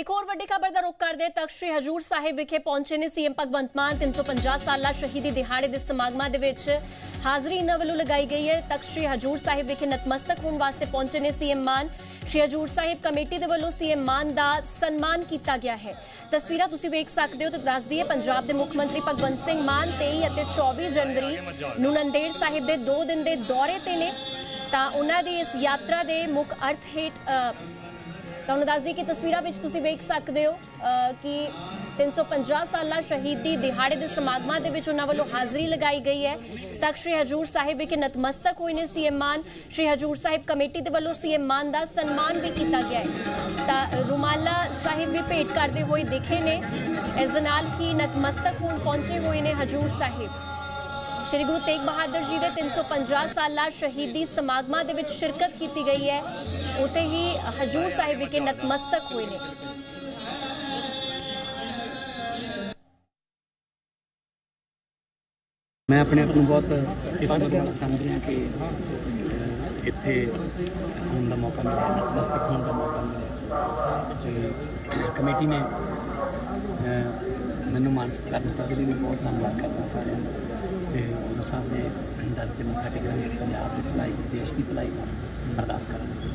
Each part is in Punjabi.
ਇੱਕ ਹੋਰ ਵੱਡੀ ਖਬਰ ਦਾ ਰੁਖ ਕਰਦੇ ਤਖਤ ਸ੍ਰੀ ਹਜੂਰ ਸਾਹਿਬ ਵਿਖੇ ਪਹੁੰਚੇ ਨੇ ਸੀਐਮ ਭਗਵੰਤ ਮਾਨ 350 ਸਾਲਾ ਸ਼ਹੀਦੀ ਦਿਹਾੜੇ ਦੇ ਸਮਾਗਮਾਂ ਦੇ ਵਿੱਚ ਹਾਜ਼ਰੀ ਇਹਨਾਂ ਵੱਲੋਂ ਲਗਾਈ ਗਈ ਹੈ। ਤਖਤ ਸ੍ਰੀ ਹਜੂਰ ਸਾਹਿਬ ਵਿਖੇ ਨਤਮਸਤਕ ਹੋਣ ਵਾਸਤੇ ਪਹੁੰਚੇ ਨੇ ਸੀਐਮ ਮਾਨ। ਸ੍ਰੀ ਹਜੂਰ ਸਾਹਿਬ ਕਮੇਟੀ ਦੇ ਵੱਲੋਂ ਸੀਐਮ ਮਾਨ ਦਾ ਸਨਮਾਨ ਕੀਤਾ ਗਿਆ ਹੈ। ਤਸਵੀਰਾਂ ਤੁਸੀਂ ਵੇਖ ਸਕਦੇ ਹੋ ਤੇ ਦੱਸ ਦਈਏ, ਪੰਜਾਬ ਦੇ ਮੁੱਖ ਮੰਤਰੀ ਭਗਵੰਤ ਸਿੰਘ ਮਾਨ 23 ਅਤੇ 24 ਜਨਵਰੀ ਨੂੰ ਨੰਦੇੜ ਸਾਹਿਬ ਦੇ 2 ਦਿਨ ਦੇ ਦੌਰੇ ਤੇ ਨੇ। ਤਾਂ ਉਹਨਾਂ ਦੀ ਇਸ ਯਾਤਰਾ ਦੇ ਮੁੱਖ ਅਰਥ ਹੇਠ ਤੁਹਾਨੂੰ ਦੱਸ ਦਈਏ ਕਿ ਤਸਵੀਰਾਂ ਵਿੱਚ ਤੁਸੀਂ ਵੇਖ ਸਕਦੇ ਹੋ ਅ, ਕਿ 350 ਸਾਲਾ ਸ਼ਹੀਦੀ ਦਿਹਾੜੇ ਦੇ ਸਮਾਗਮਾਂ ਦੇ ਵਿੱਚ ਉਹਨਾਂ ਵੱਲੋਂ ਹਾਜ਼ਰੀ ਲਗਾਈ ਗਈ ਹੈ। ਤਖਤ ਸ੍ਰੀ ਹਜੂਰ ਸਾਹਿਬ ਵਿਖੇ ਨਤਮਸਤਕ ਹੋਏ ਨੇ ਸੀਐਮ ਮਾਨ। ਸ੍ਰੀ ਹਜੂਰ ਸਾਹਿਬ ਕਮੇਟੀ ਦੇ ਵੱਲੋਂ ਸੀਐਮ ਮਾਨ ਦਾ ਸਨਮਾਨ ਵੀ ਕੀਤਾ ਗਿਆ ਹੈ। ਤਾਂ ਰੁਮਾਲਾ ਸਾਹਿਬ ਵੀ ਭੇਟ ਕਰਦੇ ਹੋਏ ਦਿਖੇ ਨੇ। ਇਸ ਦੇ ਨਾਲ ਹੀ ਨਤਮਸਤਕ ਹੋਣ ਪਹੁੰਚੇ ਹੋਏ ਨੇ ਹਜੂਰ ਸਾਹਿਬ। ਸ਼੍ਰੀ ਗੁਰੂ ਤੇਗ ਬਹਾਦਰ ਜੀ ਦੇ 350 ਸਾਲਾ ਸ਼ਹੀਦੀ ਸਮਾਗਮਾਂ ਦੇ ਵਿੱਚ ਸ਼ਿਰਕਤ ਕੀਤੀ ਗਈ ਹੈ। ਉਤੇ ਹੀ ਹਜੂਰ ਸਾਹਿਬ ਵਿਖੇ ਨਤਮਸਤਕ ਹੋਏ ਨੇ। ਮੈਂ ਆਪਣੇ ਆਪ ਨੂੰ ਬਹੁਤ ਕਿਸਮਤ ਵਾਲਾ ਸਮਝ ਰਿਹਾ ਕਿ ਇੱਥੇ ਆਉਣ ਦਾ ਮੌਕਾ ਮਿਲਿਆ, ਨਤਮਸਤਕ ਹੋਣ ਦਾ ਮੌਕਾ ਮਿਲਿਆ। ਤੇ ਕਮੇਟੀ ਨੇ ਮੈਨੂੰ ਮਾਨਸਿਕ ਕਰ ਦਿੱਤਾ ਉਹਦੇ ਲਈ ਬਹੁਤ ਧੰਨਵਾਦ ਕਰਦਾ ਸਾਰਿਆਂ ਦਾ। ਤੇ ਗੁਰੂ ਸਾਹਿਬ ਦੇ ਦਰ ਤੇ ਮੱਥਾ ਟੇਕਾਂਗੇ ਪੰਜਾਬ ਦੀ ਭਲਾਈ ਦੀ ਦੇਸ਼ ਦੀ ਭਲਾਈ ਦਾ ਅਰਦਾਸ ਕਰਾਂਗੇ।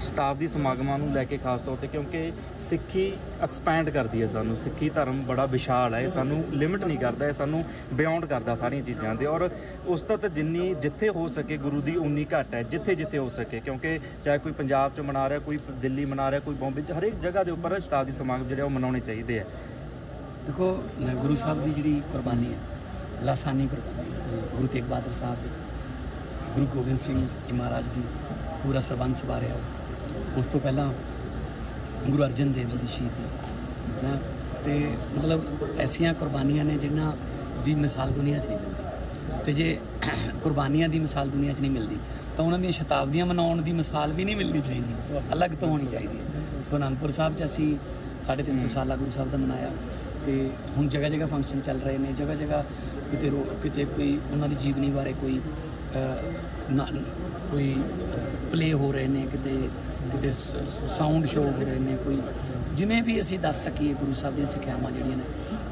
ਸ਼ਤਾਬਦੀ ਸਮਾਗਮਾਂ ਨੂੰ ਲੈ ਕੇ ਖਾਸ ਤੌਰ ਤੇ ਕਿਉਂਕਿ ਸਿੱਖੀ ਐਕਸਪੈਂਡ ਕਰਦੀ ਹੈ ਸਾਨੂੰ ਸਿੱਖੀ ਧਰਮ ਬੜਾ ਵਿਸ਼ਾਲ ਹੈ ਸਾਨੂੰ ਲਿਮਿਟ ਨਹੀਂ ਕਰਦਾ ਇਹ ਸਾਨੂੰ ਬਿਯੋਂਡ ਕਰਦਾ ਸਾਰੀਆਂ ਚੀਜ਼ਾਂ ਦੇ ਔਰ ਉਸਤਤ ਜਿੰਨੀ ਜਿੱਥੇ ਹੋ ਸਕੇ ਗੁਰੂ ਦੀ ਉਨੀ ਘੱਟ ਹੈ ਜਿੱਥੇ ਜਿੱਥੇ ਹੋ ਸਕੇ ਕਿਉਂਕਿ ਚਾਹੇ ਕੋਈ ਪੰਜਾਬ 'ਚ ਮਨਾ ਰਿਹਾ ਕੋਈ ਦਿੱਲੀ ਮਨਾ ਰਿਹਾ ਕੋਈ ਬੰਬੇ 'ਚ ਹਰੇਕ ਜਗ੍ਹਾ ਦੇ ਉੱਪਰ ਸ਼ਤਾਬਦੀ ਸਮਾਗਮ ਜਿਹੜੇ ਉਹ ਮਨਾਉਣੇ ਚਾਹੀਦੇ ਆ। ਦੇਖੋ ਗੁਰੂ ਸਾਹਿਬ ਦੀ ਜਿਹੜੀ ਕੁਰਬਾਨੀ ਹੈ ਲਾਸਾਨੀ ਕੁਰਬਾਨੀ ਗੁਰੂ ਤੇਗ ਬਹਾਦਰ ਸਾਹਿਬ ਦੀ ਗੁਰੂ ਗੋਬਿੰਦ ਸਿੰਘ ਜੀ ਮਹਾਰਾਜ ਦੀ ਪੂਰਾ ਸਰਬੰਸ ਵਾਰਿਆ ਉਸ ਤੋਂ ਪਹਿਲਾਂ ਗੁਰੂ ਅਰਜਨ ਦੇਵ ਜੀ ਦੀ ਸ਼ਹੀਦੀ ਨਾ ਤੇ ਮਤਲਬ ਐਸੀਆਂ ਕੁਰਬਾਨੀਆਂ ਨੇ ਜਿਨ੍ਹਾਂ ਦੀ ਮਿਸਾਲ ਦੁਨੀਆ 'ਚ ਨਹੀਂ ਮਿਲਦੀ ਤੇ ਜੇ ਕੁਰਬਾਨੀਆਂ ਦੀ ਮਿਸਾਲ ਦੁਨੀਆ 'ਚ ਨਹੀਂ ਮਿਲਦੀ ਤਾਂ ਉਹਨਾਂ ਦੀਆਂ ਸ਼ਤਾਬਦੀਆਂ ਮਨਾਉਣ ਦੀ ਮਿਸਾਲ ਵੀ ਨਹੀਂ ਮਿਲਣੀ ਚਾਹੀਦੀ ਅਲੱਗ ਤੋਂ ਹੋਣੀ ਚਾਹੀਦੀ ਹੈ ਸੋ ਅਨੰਦਪੁਰ ਸਾਹਿਬ 'ਚ ਅਸੀਂ 350 ਸਾਲਾ ਗੁਰੂ ਸਾਹਿਬ ਦਾ ਮਨਾਇਆ। ਤੇ ਹੁਣ ਜਗ੍ਹਾ ਜਗ੍ਹਾ ਫੰਕਸ਼ਨ ਚੱਲ ਰਹੇ ਨੇ। ਜਗ੍ਹਾ ਜਗ੍ਹਾ ਕਿਤੇ ਕਿਤੇ ਕੋਈ ਉਹਨਾਂ ਦੀ ਜੀਵਨੀ ਬਾਰੇ ਕੋਈ ਕੋਈ ਪਲੇ ਹੋ ਰਹੇ ਨੇ ਕਿਤੇ ਕਿਤੇ ਸਾਊਂਡ ਸ਼ੋਅ ਹੋ ਰਹੇ ਨੇ ਕੋਈ ਜਿਵੇਂ ਵੀ ਅਸੀਂ ਦੱਸ ਸਕੀਏ ਗੁਰੂ ਸਾਹਿਬ ਦੀਆਂ ਸਿੱਖਿਆਵਾਂ ਜਿਹੜੀਆਂ ਨੇ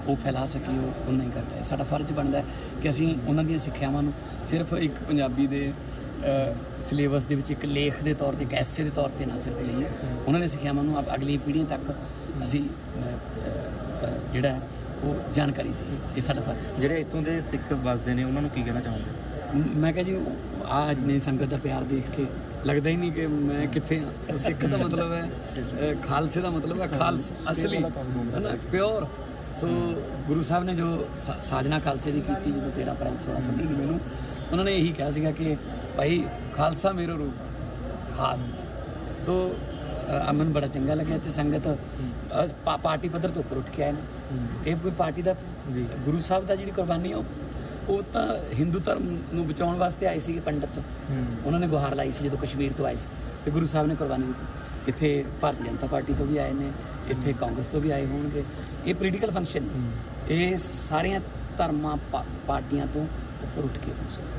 ਉਹ ਫੈਲਾ ਸਕੀਏ ਉਹ ਉਨਾ ਹੀ ਕਰਦਾ ਸਾਡਾ ਫਰਜ਼ ਬਣਦਾ ਕਿ ਅਸੀਂ ਉਹਨਾਂ ਦੀਆਂ ਸਿੱਖਿਆਵਾਂ ਨੂੰ ਸਿਰਫ ਇੱਕ ਪੰਜਾਬੀ ਦੇ ਸਿਲੇਬਸ ਦੇ ਵਿੱਚ ਇੱਕ ਲੇਖ ਦੇ ਤੌਰ ਤੇ ਇੱਕ ਐਸੇ ਦੇ ਤੌਰ ਤੇ ਨਾ ਸਿਰਫ ਲਈਏ ਉਹਨਾਂ ਦੀਆਂ ਸਿੱਖਿਆਵਾਂ ਨੂੰ ਆਪ- ਅਗਲੀ ਪੀੜ੍ਹੀਆਂ ਤੱਕ ਅਸੀਂ ਜਿਹੜਾ ਉਹ ਜਾਣਕਾਰੀ ਦੇਈਏ ਇਹ ਸਾਡਾ ਫਰਜ਼ ਹੈ। ਜਿਹੜੇ ਇੱਥੋਂ ਦੇ ਸਿੱਖ ਵਸਦੇ ਨੇ ਉਹਨਾਂ ਨੂੰ ਕੀ ਕਹਿਣਾ ਚਾਹੋਗੇ? ਮ- ਕਿਹਾ ਜੀ ਆ ਇੰਨੀ ਸੰਗਤ ਦਾ ਪਿਆਰ ਦੇਖ ਕੇ ਲੱਗਦਾ ਹੀ ਨਹੀਂ ਕਿ ਮੈਂ ਕਿੱਥੇ ਹਾਂ। ਸਿੱਖ ਦਾ ਮਤਲਬ ਹੈ ਖਾਲਸੇ ਦਾ ਮਤਲਬ ਹੈ ਖਾਲਸ ਅਸਲੀ ਹੈ ਨਾ? ਪਿਓਰ ਸੋ ਗੁਰੂ ਸਾਹਿਬ ਨੇ ਜੋ ਸਾਜਨਾ ਖਾਲਸੇ ਦੀ ਕੀਤੀ ਜਦੋਂ 13 ਅਪ੍ਰੈਲ 1699 ਨੂੰ ਉਹਨਾਂ ਨੇ ਇਹੀ ਕਿਹਾ ਸੀਗਾ ਕਿ ਭਾਈ ਖਾਲਸਾ ਮੇਰਾ ਰੂਪ ਖਾਸ। ਸੋ ਅਮਨ ਬੜਾ ਚੰਗਾ ਲੱਗਿਆ ਤੇ ਸੰਗਤ ਪਾਰਟੀ ਪੱਧਰ ਤੋਂ ਉੱਪਰ ਉੱਠ ਕੇ ਆਏ ਨੇ। ਇਹ ਕੋਈ ਪਾਰਟੀ ਦਾ। ਗੁਰੂ ਸਾਹਿਬ ਦਾ ਜਿਹੜੀ ਕੁਰਬਾਨੀ ਉਹ- ਉਹ ਤਾਂ ਹਿੰਦੂ ਧਰਮ ਨੂੰ ਬਚਾਉਣ ਵਾਸਤੇ ਆਏ ਸੀਗੇ ਪੰਡਤ। ਉਹਨਾਂ ਨੇ ਗੁਹਾਰ ਲਾਈ ਸੀ ਜਦੋਂ ਕਸ਼ਮੀਰ ਤੋਂ ਆਏ ਸੀ। ਤੇ ਗੁਰੂ ਸਾਹਿਬ ਨੇ ਕੁਰਬਾਨੀ ਦਿੱਤੀ। ਇੱਥੇ ਭਾਰਤੀ ਜਨਤਾ ਪਾਰਟੀ ਤੋਂ ਵੀ ਆਏ ਨੇ ਇੱਥੇ ਕਾਂਗਰਸ ਤੋਂ ਵੀ ਆਏ ਹੋਣਗੇ। ਇਹ ਪੋਲੀਟੀਕਲ ਫੰਕਸ਼ਨ ਇਹ ਸਾਰੀਆਂ ਧਰਮਾਂ ਪਾਰਟੀਆਂ ਤੋਂ ਉੱਪਰ ਉੱਠ ਕੇ ਫੰਕਸ਼ਨ